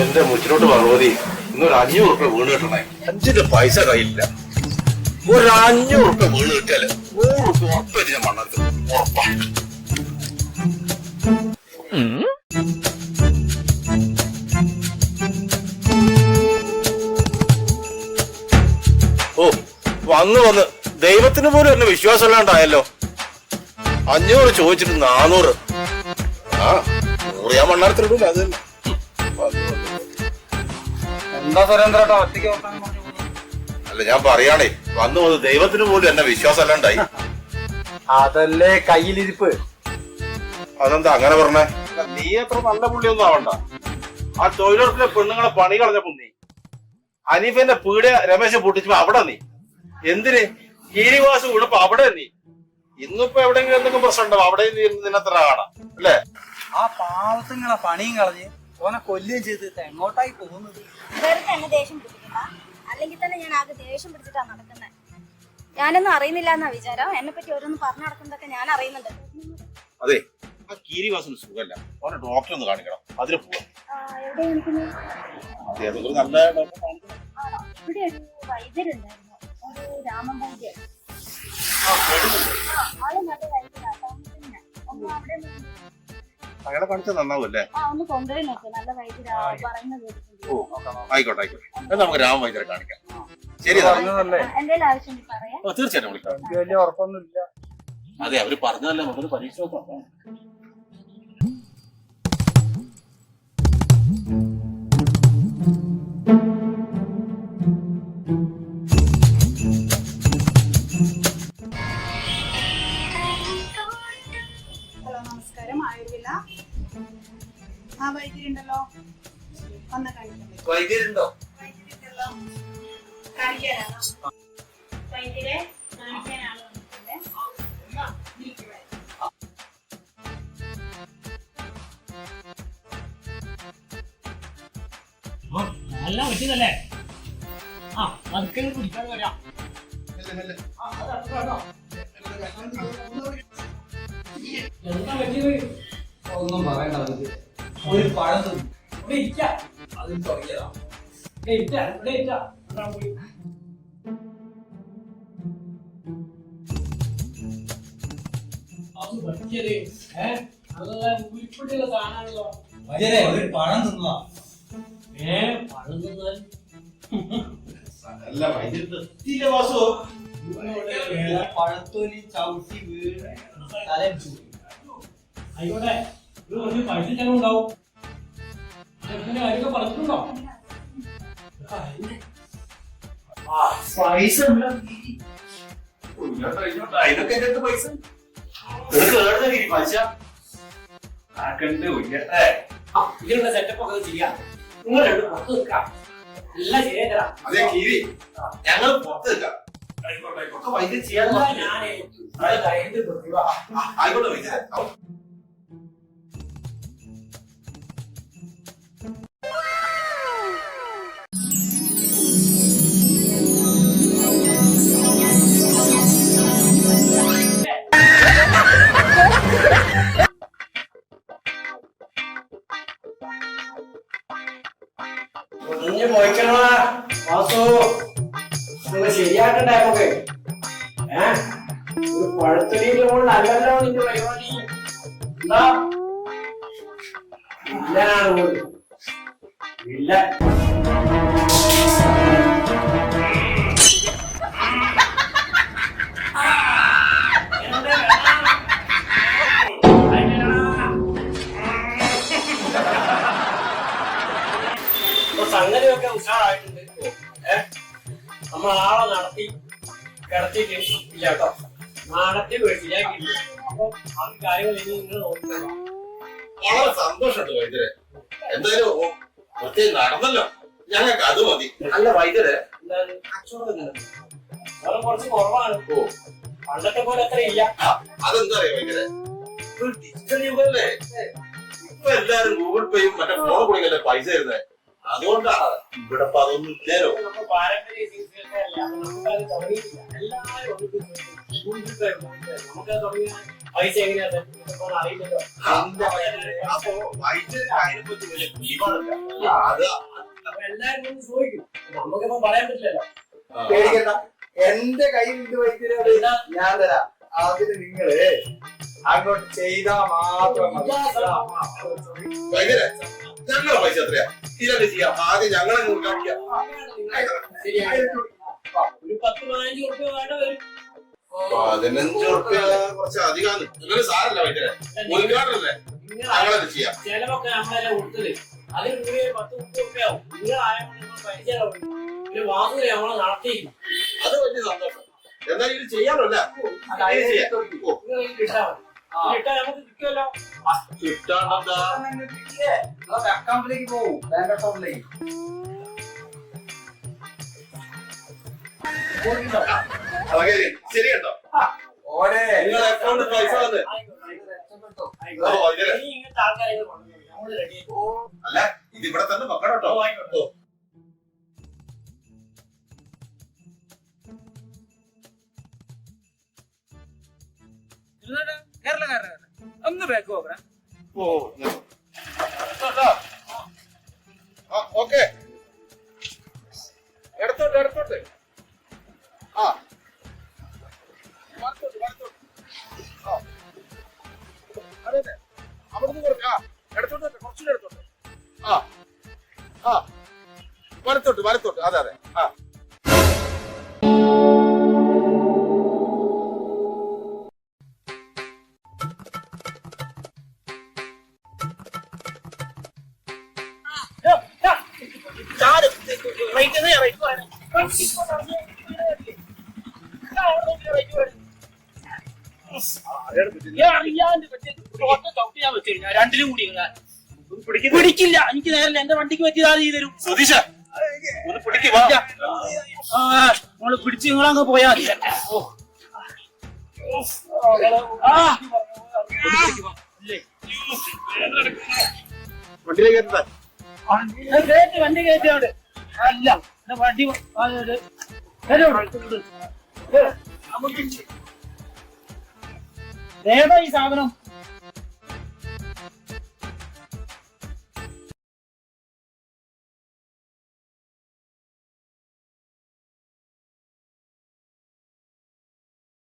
എന്റെ മുച്ചിലോട്ട് ഭഗവതി ഇന്നൊരു അഞ്ഞൂറ് റുപ്യ വീണ് കിട്ടണേ. അഞ്ചിന്റെ പൈസ കയ്യില്ല ഒരു അഞ്ഞൂറ് റുപ്യ വീണ് കിട്ടിയാൽ നൂറ് ഉറപ്പായിട്ട് ഞാൻ ഓ വന്ന് വന്ന്. ദൈവത്തിന് പോലും എന്നെ വിശ്വാസമില്ലാണ്ടായല്ലോ. അഞ്ഞൂറ് ചോദിച്ചിട്ട് നാനൂറ്. ആ നൂറ് ഞാൻ മണ്ണാരത്തിലിടൂല അത് തന്നെ. എന്താ സുരേന്ദ്രേട്ടാ ഒറ്റയ്ക്ക്? അല്ല ഞാൻ പറയാണേ വന്നു അത് ദൈവത്തിന് പോലും എന്നെ വിശ്വാസം അല്ലാണ്ടായി അതല്ലേ കയ്യിലിരിപ്പ്. അതെന്താ അങ്ങനെ പറഞ്ഞേ? നീ അത്ര നല്ല പുള്ളിയൊന്നും ആവണ്ട. ആ തൊഴിലുറപ്പിലെ പെണ്ണുങ്ങളെ പണി കളഞ്ഞപ്പോ നീ അനീഫന്റെ പീടിയ രമേശ് പൊട്ടിച്ചപ്പോ അവിടെ നീ. എന്തിന്? ഗിരിവാസ് വീണപ്പോ അവിടെ നീ. ഇന്നിപ്പോ എവിടെയെങ്കിലും എന്തെങ്കിലും പ്രശ്നം ഉണ്ടാവും അവിടെ നീ നിന്നത്ര കാണാം അല്ലേ? ആ പാവത്തിങ്ങളെ പണിയും കളഞ്ഞ് ഓനെ കൊല്ലുകയും ചെയ്ത് എങ്ങോട്ടായി പോകുന്നത്? വെറുതെ എന്നെ ദേഷ്യം പിടിപ്പിക്കണ്ട അല്ലെങ്കിൽ തന്നെ ഞാൻ ആകെ ദേഷ്യം പിടിച്ചിട്ടാ നടക്കുന്നത് ഞാനൊന്നും അറിയുന്നില്ല എന്നാ വിചാരം. എന്നെ പറ്റി ഓരോന്ന് പറഞ്ഞു നടക്കുന്നതൊക്കെ ഞാൻ അറിയുന്നുണ്ട്. അതെ ആ ഗിരിവാസിന് സുഖമല്ല. ഓനെ ഡോക്ടറെ ഒന്ന് കാണിക്കണം. അതിന് പോവാം. ആ, എവിടെ കാണിക്കുന്നത്? അതെ അതൊരു നല്ല ഡോക്ടറെ കാണിക്കണം. ഇവിടെ ഒരു വൈദ്യരുണ്ടായിരുന്നു. ഒരു രാമൻ വൈദ്യർ ആ, കേട്ടിട്ടുണ്ട്. അയാളെ കാണിച്ചാൽ നന്നാവൂല്ലേ? ആ ഒന്ന് കൊണ്ടുപോയി നോക്ക് നല്ല വൈദ്യരാ പറയുന്നത് കേട്ടിട്ടുണ്ട്. ഓ ആയിക്കോട്ടെ ആയിക്കോട്ടെ. എന്നാ നമുക്ക് രാമവൈദ്യരെ കാണിക്കാം. ശരി. പറഞ്ഞതല്ലേ? പറയാം. ഓ, തീർച്ചയായിട്ടും വിളിക്കാം. എനിക്ക് വലിയ ഉറപ്പൊന്നുമില്ല. അതെ അവർ പറഞ്ഞതല്ലേ? നമുക്കൊരു പരീക്ഷ നോക്കാം ആ വന്ന് കാണിക്കാൻ പറ്റും കാണിക്കാനാണോ? നല്ല പറ്റുന്നല്ലേ ആ അതൊക്കെ കുടിക്കാൻ വരാം? എന്താ പറ്റിയത്? ഒന്നും പറയണ്ട ഒരു പഴം തിന്നു. ഇവിടെ ഇരിക്ക. അത് തുടങ്ങിയതാ ഇവിടെ ഇരിക്ക ഇവിടെ ഇരിക്ക. പോയി. അത് പറ്റിയത് ഏ? നല്ല ഉരുപ്പിട്ടുള്ള സാധനമാണല്ലോ. വൈദ്യരെ ഒരു പഴം തിന്നതാ. ഏ? പഴം തിന്നാൽ അല്ല വൈദ്യുതി വാസു. പഴത്തൊലി ചവിട്ടി വീണ്. തലച്ചു ആയിക്കോട്ടെ. ഇത് കുറച്ച് പൈസ ചെലവുണ്ടാവും അതെങ്ങനെ കാര്യമൊക്കെ പറഞ്ഞിട്ടുണ്ടോ? പൈസ അതിനൊക്കെ എന്റെ അടുത്ത് പൈസ. പൈസ. ആക്കണ്ട് ഉയ്യട്ടെ. ആ, ഇതിനുള്ള സെറ്റപ്പ് ഒക്കെ ചെയ്യാം. നിങ്ങൾ രണ്ട് പുറത്ത് നിൽക്കാം. എല്ലാം ശരിയായി തരാം അതെ കീരി. ഞങ്ങൾ പുറത്ത് നിൽക്കാം. ആയിക്കോട്ടെ ആയിക്കോട്ടെ. വൈദ്യുതി ചെയ്യാൻ ആയിക്കോട്ടെ വൈദ്യുതി ഏ ഒരു അല്ലല്ലോ നിന്റെ പരിപാടി. എന്താ? ഇല്ല കിടത്തിയിട്ട് ഇല്ല കേട്ടോ. നടത്തി ശരിയാക്കിയില്ല അപ്പൊ ആ കാര്യങ്ങൾ ഇനി നിങ്ങൾ വളരെ സന്തോഷമുണ്ട് എന്തായാലും മറ്റേ നടന്നല്ലോ. ഞങ്ങൾക്ക് അത് മതി. അല്ല വൈദ്യരെ. എന്താണ്? കച്ചവടം എങ്ങനെ? വേറെ കുറച്ച് കുറവാണ്. ഓ. പണ്ടത്തെ പോലെ അത്ര ഇല്ല. അതെന്താ അറിയാ വൈദ്യരെ? ഡിജിറ്റൽ യുഗല്ലേ ഇപ്പൊ എല്ലാരും ഗൂഗിൾ പേയും മറ്റേ ഫോൺ കൂടി പൈസ തരുന്നത് അതുകൊണ്ടാണ് ഇവിടെ അല്ല. അപ്പൊ വലിയ. അത് ചോദിക്കും. നമുക്കിപ്പോ പറയാൻ പറ്റില്ലല്ലോ. പേടിക്കണ്ട. എന്റെ കയ്യിൽ ഇത് വൈദ്യുതി ഞാൻ തരാം. അതിന് നിങ്ങൾ അങ്ങോട്ട് ചെയ്താ മാത്രം മതി. ഞങ്ങളെ പൈസ എത്രയാ? ഇതൊക്കെ ചെയ്യാം. ആദ്യം ഞങ്ങളെ കാണിക്കാം. ഒരു പത്ത് പതിനഞ്ച് റുപ്യ വേണ്ട വരും. പതിനഞ്ച് കുറച്ച് അധികമാണ് എന്നാലും സാരല്ല വൈദ്യരെ. ഉദ്ഘാടനല്ലേ? ചെയ്യാം. ചെലവൊക്കെ നമ്മളെല്ലാം കൊടുത്തത്. അതിൽ കൂടി പത്ത് ആവും. നിങ്ങൾ ആയപ്പോൾ നിങ്ങൾ പരിചയം ഒരു വാസന നമ്മളെ നടത്തിയിരിക്കും. അത് വലിയ സന്തോഷം. എന്തായാലും ഇത് ഇത് ചെയ്യാം. അക്കൗണ്ടിലേക്ക് പോകും ബാങ്ക് അക്കൗണ്ടിലേക്ക്. ശരി കേട്ടോ. ഓരേ അക്കൗണ്ട് പൈസ വന്ന്. അല്ല ഇത് ഇവിടെ തന്നെ വെക്കണം കേട്ടോ. ഓ, ആയിക്കോട്ടെ. ഓ. ഒന്ന് ബാക്ക് പോകണം ഓ ഓക്കെ. എടുത്തോട്ട് എടുത്തോട്ട് ആ. വലത്തോട്ട്, വലത്തോട്ട്. ആ. അതെ അതെ. അവിടുന്ന് കുറച്ച് ആ എടുത്തോട്ട് കുറച്ചുകൂടെ എടുത്തോട്ട് ആ ആ. വരത്തോട്ട് വരത്തോട്ട് അതെ അതെ. ആ. രണ്ടിലും കൂടി പിടിക്കില്ല എനിക്ക് നേരല്ല എന്റെ വണ്ടിക്ക് പറ്റിയതാ ആദ്യം തരും സുധീഷ ഒന്ന് പിടിക്ക് വാ ആ നമ്മൾ പിടിച്ച് നിങ്ങളങ്ങ് പോയാ മതി. വണ്ടിയിലേക്ക് ഞാൻ കയറ്റി വണ്ടി കയറ്റിയോണ്ട് അല്ല എന്റെ വണ്ടി നമുക്ക് Leva Isaura, não.